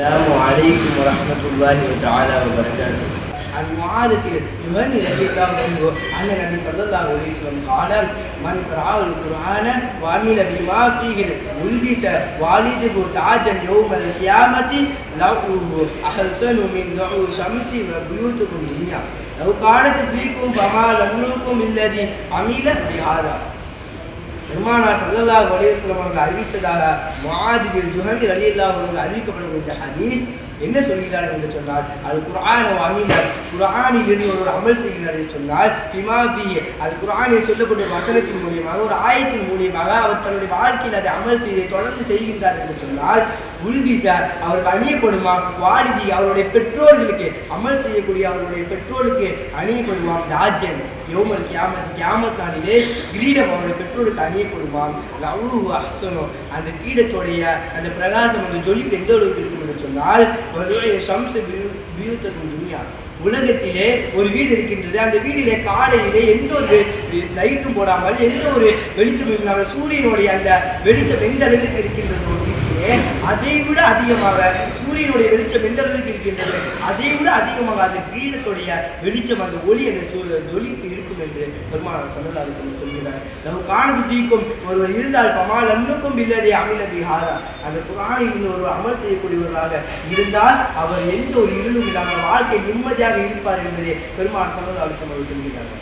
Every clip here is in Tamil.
السلام عليكم ورحمة الله تعالى وبركاته عن معاذة يغني رضي الله عنه أن النبي صلى الله عليه وسلم قال من قرأ القرآن وعمل بما فيه ولبس والده تاجا يوم القيامة لوه أحسن من ضوء الشمس وبيوتكم الدنيا لو كانت فيكم فما ظنكم الذي عمل بهذا பெருமானார் சல்லல்லா அலைஹி அவர்கள் அறிவித்ததாக முஆத் பின் அலி ரலியல்லாஹு அன்ஹு அறிவிக்கப்படும் இந்த ஹதீஸ். என்ன சொல்கிறார் என்று சொன்னால் அது குரான் அமீனர் குரானில் இருந்து ஒரு அமல் செய்கிறார் என்று சொன்னால் பிமா பி அது குரானில் சொல்லக்கூடிய வசனத்தின் மூலியமாக ஒரு ஆயத்தின் மூலியமாக அவர் தன்னுடைய வாழ்க்கையில் அதை அமல் செய்து தொடர்ந்து செய்கின்றார் என்று சொன்னால் சார் அவருக்கு அணியப்படுமா? வாலிதி அவருடைய பெற்றோர்களுக்கு அமல் செய்யக்கூடிய அவருடைய பெற்றோருக்கு அணியப்படுவான் ராஜ்யன் யோமல் கியாமத் கியாமத் நாளிலே கிரீடம் அவருடைய பெற்றோருக்கு அணியப்படுவாம் லவ்வு அஹ்சனோ. அந்த கீடத்துடைய அந்த பிரகாசம் அந்த ஜொலிப்பு எந்த அளவுக்கு இருக்கும் என்று சொன்னால் அவருடைய சம்ச பியூத்தகும் துணியா உலகத்திலே ஒரு வீடு இருக்கின்றது. அந்த வீடிலே காலையிலே எந்த ஒரு லைட்டும் போடாமல் எந்த ஒரு வெளிச்சமும் இல்லாமல் சூரியனுடைய அந்த வெளிச்சம் எந்த அளவிற்கு இருக்கின்றதோ ஒரு வீட்டிலே அதை விட அதிகமாக சூரியனுடைய வெளிச்சம் எந்த அளவுக்கு இருக்கின்றது? அதை விட அதிகமாக அந்த கிரீடத்துடைய வெளிச்சம் அந்த ஒளி அந்த ஜொலிப்பு இருக்கும் என்று பெருமாள் சொல்லலாறு சொல்லி சொல்கிறார் நம்ம காணது தீக்கும் ஒருவர் இருந்தால் பமால் அன்னுக்கும் பில்லடி அமில பிஹாரா. அந்த குரானில் இருந்து ஒரு அமல் செய்யக்கூடியவர்களாக இருந்தால் அவர் எந்த ஒரு இருளும் இல்லாமல் வாழ்க்கை நிம்மதியாக இருப்பார் என்பதே பெருமாள் சொல்லலாறு சொல்லி சொல்கிறார்கள்.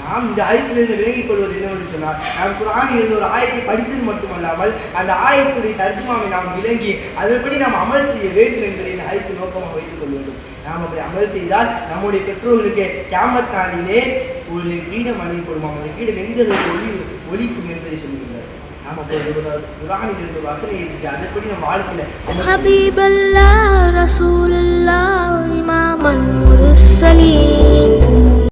நாம் இந்த ஹரிசிலிருந்து விலகிக் கொள்வது என்னவென்று சொன்னால் நாம் குரானில் இருந்து ஒரு ஆயத்தை படித்தது மட்டுமல்லாமல் அந்த ஆயத்துடைய தர்ஜுமாவை நாம் விளங்கி அதன்படி நாம் அமல் செய்ய வேண்டும் என்பதை ஆயுசு நோக்கமாக வைத்துக் கொள்ள வேண்டும். நாம் அப்படி அமல் செய்தால் நம்முடைய பெற்றோர்களுக்கு கியாமத் நாளிலே ஒரு கிரீடம் அணியப்படுமாம் அந்த கீடம் எந்த அளவுக்கு ஒளி ஒலிக்கும் என்பதை சொல்லுகின்றார். நாம் அப்போ ஒரு குரானில் இருந்து ஒரு அதன்படி நம் வாழ்க்கையில்